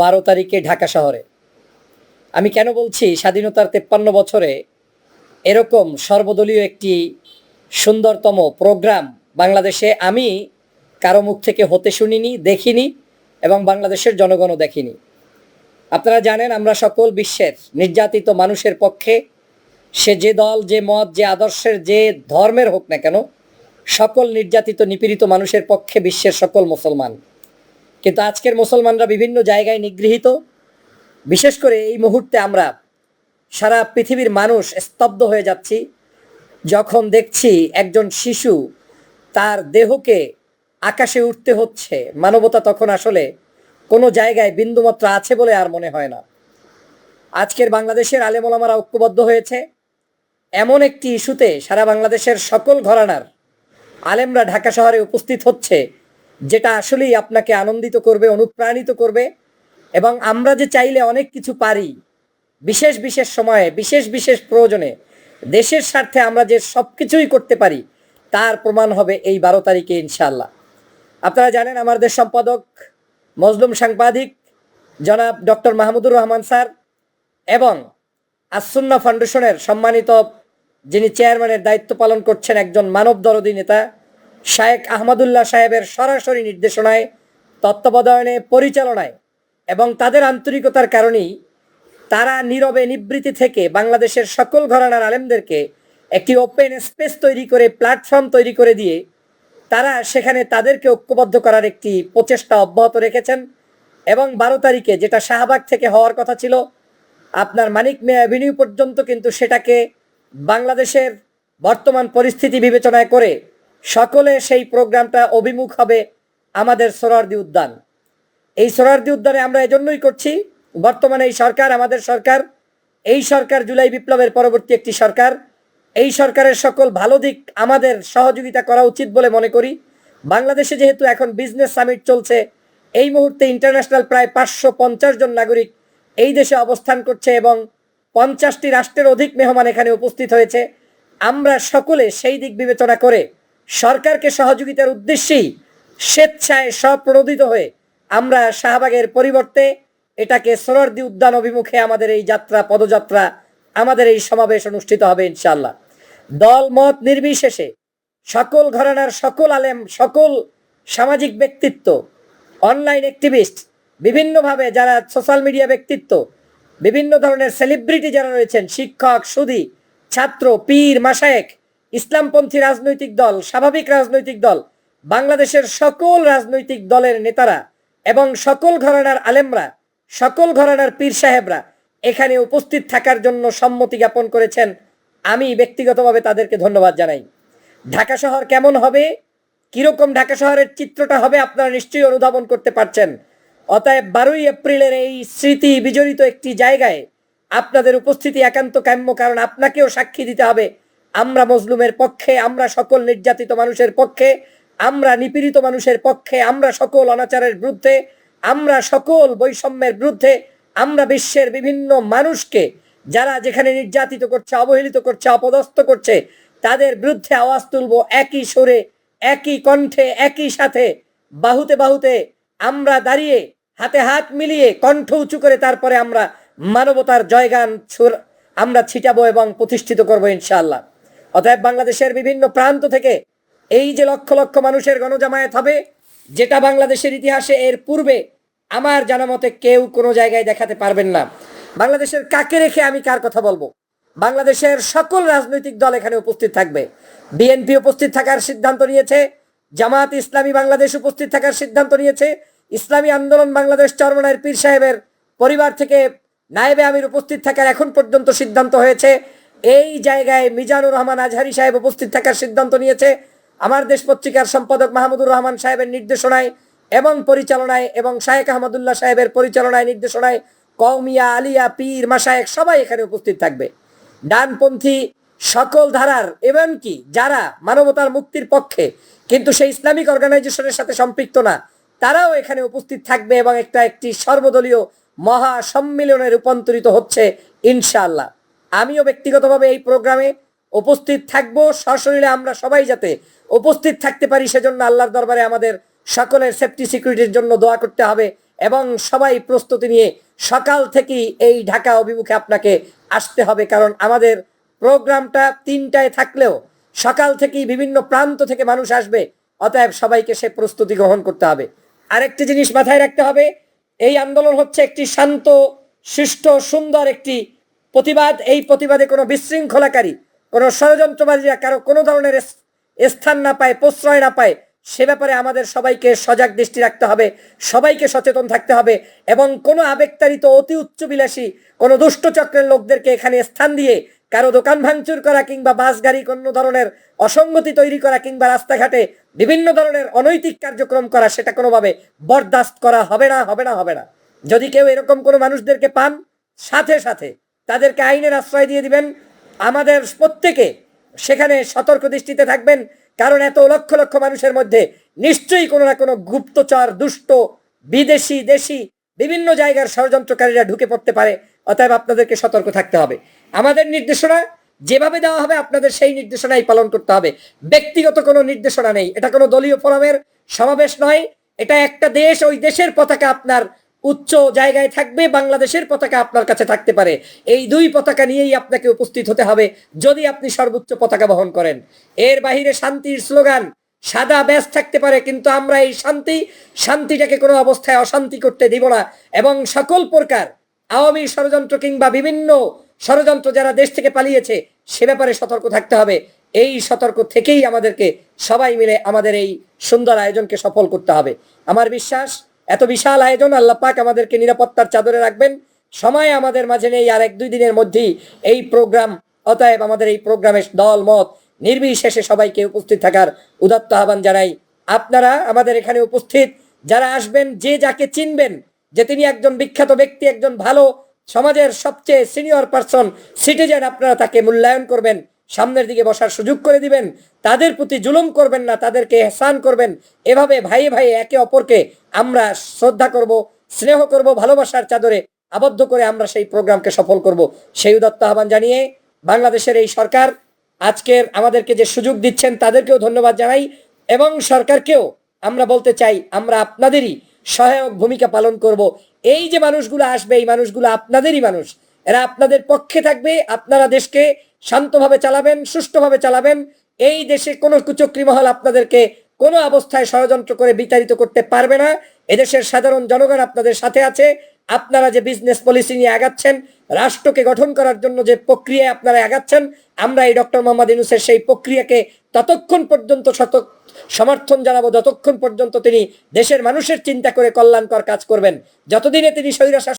বারো তারিখে ঢাকা শহরে। আমি কেন বলছি স্বাধীনতার তেপ্পান্ন বছরে এরকম সর্বদলীয় একটি সুন্দরতম প্রোগ্রাম বাংলাদেশে আমি কারও মুখ থেকে হতে শুনিনি, দেখিনি এবং বাংলাদেশের জনগণও দেখিনি। আপনারা জানেন, আমরা সকল বিশ্বের নির্যাতিত মানুষের পক্ষে সে যে দল, যে মত, যে আদর্শের, যে ধর্মের হোক না কেন সকল নির্যাতিত, নিপীড়িত মানুষের পক্ষে বিশ্বের সকল মুসলমান। কিন্তু আজকের মুসলমানরা বিভিন্ন জায়গায় নিগৃহীত। বিশেষ করে এই মুহূর্তে আমরা সারা পৃথিবীর মানুষ স্তব্ধ হয়ে যাচ্ছি। যখন দেখছি একজন শিশু তার দেহকে আকাশে উঠতে হচ্ছে, মানবতা তখন আসলে কোনো জায়গায় বিন্দুমাত্র আছে বলে আর মনে হয় না। আজকের বাংলাদেশের আলেমোলামারা ঐক্যবদ্ধ হয়েছে। এমন একটি ইস্যুতে সারা বাংলাদেশের সকল ঘরানার আলেমরা ঢাকা শহরে উপস্থিত হচ্ছে, যেটা আসলেই আপনাকে আনন্দিত করবে, অনুপ্রাণিত করবে। এবং আমরা যে চাইলে অনেক কিছু পারি, বিশেষ বিশেষ সময়ে, বিশেষ বিশেষ প্রয়োজনে, দেশের স্বার্থে আমরা যে সব কিছুই করতে পারি, তার প্রমাণ হবে এই বারো তারিখে ইনশাল্লাহ আপনারা জানেন আমাদের সম্পাদক, মজলুম সাংবাদিক, জনাব ডক্টর মাহমুদুর রহমান স্যার, এবং আসুন্না ফাউন্ডেশনের সম্মানিত যিনি চেয়ারম্যানের দায়িত্ব পালন করছেন একজন মানব দরদী নেতা শায়েক আহমদুল্লাহ সাহেবের সরাসরি নির্দেশনায়, তত্ত্বাবধানে, পরিচালনায় এবং তাদের আন্তরিকতার কারণেই তারা নীরবে নিবৃত্তি থেকে বাংলাদেশের সকল ঘরানার আলেমদেরকে একটি ওপেন স্পেস তৈরি করে প্ল্যাটফর্ম তৈরি করে দিয়ে তারা সেখানে তাদেরকে ঐক্যবদ্ধ করার একটি প্রচেষ্টা অব্যাহত রেখেছেন এবং বারো তারিখে যেটা শাহবাগ থেকে হওয়ার কথা ছিল, আপনার মানিক মে অ্যাভিনিউ পর্যন্ত কিন্তু সেটাকে বাংলাদেশের বর্তমান পরিস্থিতি বিবেচনায় করে সকলে সেই প্রোগ্রামটা অভিমুখ হবে আমাদের সোরারদি উদ্যান। এই সোরারদি উদ্যানে আমরা এজন্যই করছি, বর্তমানে এই সরকার, আমাদের সরকার, এই সরকার জুলাই বিপ্লবের পরবর্তী একটি সরকার। এই সরকারের সকল ভালো দিক আমাদের সহযোগিতা করা উচিত বলে মনে করি। বাংলাদেশে যেহেতু এখন বিজনেস সামিট চলছে, এই মুহূর্তে ইন্টারন্যাশনাল প্রায় পাঁচশো পঞ্চাশ জন নাগরিক এই দেশে অবস্থান করছে এবং পঞ্চাশটি রাষ্ট্রের অধিক মেহমান এখানে উপস্থিত হয়েছে। আমরা সকলে সেই দিক বিবেচনা করে সরকারকে সহযোগিতার উদ্দেশ্যেই স্বেচ্ছায় স্বপ্রণোদিত হয়ে আমরা শাহবাগের পরিবর্তে এটাকে সরদি উদ্যান অভিমুখে আমাদের এই যাত্রা, পদযাত্রা, আমাদের এই সমাবেশ অনুষ্ঠিত হবে ইনশাল্লাহ দল, মত নির্বিশেষে সকল ঘরানার সকল আলেম, সকল সামাজিক ব্যক্তিত্ব, অনলাইন অ্যাক্টিভিস্ট, বিভিন্নভাবে যারা সোশ্যাল মিডিয়া ব্যক্তিত্ব, বিভিন্ন ধরনের সেলিব্রিটি যারা রয়েছেন, শিক্ষক সুদী ছাত্র, পীর মাসায়েক ইসলামপন্থী রাজনৈতিক দল, স্বাভাবিক রাজনৈতিক দল, বাংলাদেশের সকল রাজনৈতিক দলের নেতারা এবং সকল ঘরানার আলেমরা, সকল ঘরানার পীর সাহেবরা এখানে উপস্থিত থাকার জন্য সম্মতি জ্ঞাপন করেছেন। আমি ব্যক্তিগতভাবে তাদেরকে ধন্যবাদ জানাই। ঢাকা শহর কেমন হবে? কীরকম ঢাকা শহরের চিত্রটা হবে আপনারা নিশ্চয়ই অনুধাবন করতে পারছেন। অতএব বারোই এপ্রিলের এই স্মৃতি বিজড়িত একটি জায়গায় আপনাদের উপস্থিতি একান্ত কাম্য, কারণ আপনাকেও সাক্ষী দিতে হবে আমরা মজলুমের পক্ষে, আমরা সকল নির্যাতিত মানুষের পক্ষে, আমরা নিপীড়িত মানুষের পক্ষে, আমরা সকল অনাচারের বিরুদ্ধে, আমরা সকল বৈষম্যের বিরুদ্ধে, আমরা বিশ্বের বিভিন্ন মানুষকে, যারা যেখানে নির্যাতিত করছে, অবহেলিত করছে, অপদস্থ করছে, তাদের বিরুদ্ধে আওয়াজ তুলব একই সুরে, একই কণ্ঠে, একই সাথে, বাহুতে বাহুতে আমরা দাঁড়িয়ে, হাতে হাত মিলিয়ে কণ্ঠ উঁচু করে তারপরে আমরা মানবতার জয়গান আমরা ছিটাবো এবং প্রতিষ্ঠিত করব ইনশাআল্লাহ। অতএব বাংলাদেশের বিভিন্ন প্রান্ত থেকে এই যে লক্ষ লক্ষ মানুষের গণজামায়াত হবে, যেটা বাংলাদেশের ইতিহাসে এর পূর্বে আমার জানা মতে কেউ কোনো জায়গায় দেখাতে পারবেন না। বাংলাদেশের কাকে রেখে আমি কার কথা বলব? বাংলাদেশের সকল রাজনৈতিক দল এখানে উপস্থিত থাকবে। বিএনপি উপস্থিত থাকার সিদ্ধান্ত নিয়েছে, জামাত ইসলামী বাংলাদেশ উপস্থিত থাকার সিদ্ধান্ত নিয়েছে, ইসলামী আন্দোলন বাংলাদেশ চরমনায়ের পীর সাহেবের পরিবার থেকে নায়েবে আমির উপস্থিত থাকার এখন পর্যন্ত সিদ্ধান্ত হয়েছে। এই জায়গায় মিজানুর রহমান আজহারি সাহেব উপস্থিত থাকার সিদ্ধান্ত নিয়েছে। আমার দেশ পত্রিকার সম্পাদক মাহমুদুর রহমান সাহেবের নির্দেশনায় এবং পরিচালনায় এবং শায়েক আহমদুল্লাহ সাহেবের পরিচালনায় নির্দেশনায় কৌমিয়া আলিয়া, পীর মাসায়েক সবাই এখানে উপস্থিত থাকবে। ডানপন্থী সকল ধারার এবং কি, যারা মানবতার মুক্তির পক্ষে, কিন্তু সেই ইসলামিক অর্গানাইজেশনের সাথে সম্পৃক্ত না, তারাও এখানে উপস্থিত থাকবে এবং একটা, একটি সর্বদলীয় মহা সম্মিলনে রূপান্তরিত হচ্ছে, ইনশাআল্লাহ। আমিও ব্যক্তিগতভাবে এই প্রোগ্রামে উপস্থিত থাকব। সশরীরে আমরা সবাই যাতে উপস্থিত থাকতে পারি, সেজন্য আল্লাহর দরবারে আমাদের সকলের সেফটি সিকিউরিটির জন্য দোয়া করতে হবে এবং সবাই প্রস্তুতি নিয়ে সকাল থেকেই এই ঢাকা অভিমুখে আপনাকে আসতে হবে। কারণ আমাদের প্রোগ্রামটা তিনটায় থাকলেও সকাল থেকেই বিভিন্ন প্রান্ত থেকে মানুষ আসবে, অতএব সবাইকে সে প্রস্তুতি গ্রহণ করতে হবে। আরেকটি জিনিস মাথায় রাখতে হবে, এই আন্দোলন হচ্ছে একটি শান্ত, সুষ্ঠ, সুন্দর একটি প্রতিবাদ, এই প্রতিবাদে কোনো বিশৃঙ্খলাকারী, কোনো ষড়যন্ত্রবাদীরা কারও কোনো ধরনের স্থান না পায়, প্রশ্রয় না পায়, সে ব্যাপারে আমাদের সবাইকে সজাগ দৃষ্টি রাখতে হবে, সবাইকে সচেতন থাকতে হবে এবং কোনো আবেগতারিত অতি উচ্চবিলাসী, কোনো দুষ্টচক্রের লোকদেরকে এখানে স্থান দিয়ে কারও দোকান ভাঙচুর করা কিংবা বাস গাড়ি কোনো ধরনের অসঙ্গতি তৈরি করা কিংবা রাস্তাঘাটে বিভিন্ন ধরনের অনৈতিক কার্যক্রম করা, সেটা কোনোভাবে বরদাস্ত করা হবে না হবে না হবে না। যদি কেউ এরকম কোনো মানুষদেরকে পান, সাথে সাথে। তাদেরকে আইনের আশ্রয় দিয়ে দিবেন। আমাদের প্রত্যেকে সেখানে সতর্ক দৃষ্টিতে থাকবেন, কারণ এত লক্ষ লক্ষ মানুষের মধ্যে নিশ্চয়ই কোনো না কোনো গুপ্তচর, দুষ্ট, বিদেশি, দেশি, বিভিন্ন জায়গার ষড়যন্ত্রকারীরা ঢুকে পড়তে পারে। অতএব আপনাদেরকে সতর্ক থাকতে হবে। আমাদের নির্দেশনা যেভাবে দেওয়া হবে, আপনাদের সেই নির্দেশনাই পালন করতে হবে। ব্যক্তিগত কোনো নির্দেশনা নেই। এটা কোনো দলীয় ফোরামের সমাবেশ নয়। এটা একটা দেশ, ওই দেশের পতাকা আপনার উচ্চ জায়গায় থাকবে, বাংলাদেশের পতাকা আপনার কাছে থাকতে পারে। এই দুই পতাকা নিয়েই আপনাকে উপস্থিত হতে হবে, যদি আপনি সর্বোচ্চ পতাকা বহন করেন। এর বাহিরে শান্তির স্লোগান, সাদা ব্যাস থাকতে পারে, কিন্তু আমরা এই শান্তি, শান্তিটাকে কোনো অবস্থায় অশান্তি করতে দিব না। এবং সকল প্রকার আওয়ামী ষড়যন্ত্র কিংবা বিভিন্ন ষড়যন্ত্র যারা দেশ থেকে পালিয়েছে, সে ব্যাপারে সতর্ক থাকতে হবে। এই সতর্ক থেকেই আমাদেরকে সবাই মিলে আমাদের এই সুন্দর আয়োজনকে সফল করতে হবে। আমার বিশ্বাস এত বিশাল আয়োজন আল্লাহ পাক আমাদেরকে নিরাপত্তার চাদরে রাখবেন। সময় আমাদের মাঝে নেই, আর এক দুই দিনের মধ্যেই এই প্রোগ্রাম, অতএব আমাদের এই প্রোগ্রামের দল, মত, নির্বিশেষে সবাইকে উপস্থিত থাকার উদাত্ত আহ্বান জানাই। আপনারা আমাদের এখানে উপস্থিত, যারা আসবেন, যে যাকে চিনবেন, যে তিনি একজন বিখ্যাত ব্যক্তি, একজন ভালো সমাজের সবচেয়ে সিনিয়র পার্সন, সিটিজেন, আপনারা তাকে মূল্যায়ন করবেন, সামনের দিকে বসার সুযোগ করে দিবেন। তাদের প্রতি জুলুম করবেন না, তাদেরকে এহসান করবেন। এভাবে ভাইয়ে ভাইয়ে একে অপরকে আমরা শ্রদ্ধা করব, স্নেহ করব, ভালোবাসার চাদরে আবদ্ধ করে আমরা সেই প্রোগ্রামকে সফল করব। সেই উদাত্ত আহ্বান জানিয়ে বাংলাদেশের এই সরকার আজকের আমাদেরকে যে সুযোগ দিচ্ছেন তাদেরকেও ধন্যবাদ জানাই এবং সরকারকেও আমরা বলতে চাই, আমরা আপনাদেরই সহায়ক ভূমিকা পালন করব। এই যে মানুষগুলো আসবে, এই মানুষগুলো আপনাদেরই মানুষ। এরা আপনাদের পক্ষে থাকবে, আপনারা দেশকে শান্তভাবে চালাবেন, সুষ্ঠুভাবে চালাবেন। এই দেশে কোনো কুচক্রী মহল আপনাদেরকে কোনো অবস্থায় ষড়যন্ত্র করে বিতাড়িত করতে পারবে না। এদেশের সাধারণ জনগণ আপনাদের সাথে আছে। আপনারা যে বিজনেস পলিসি নিয়ে আগাচ্ছেন, রাষ্ট্রকে গঠন করার জন্য যে প্রক্রিয়ায় আপনারা আগাচ্ছেন, আমরা এই ডক্টর মোহাম্মদ ইউনুসের সেই প্রক্রিয়াকে ততক্ষণ পর্যন্ত শত, সমর্থন জানাব, যতক্ষণ পর্যন্ত তিনি দেশের মানুষের চিন্তা করে কল্যাণকর কাজ করবেন। যতদিনে তিনি স্বৈরাশাসন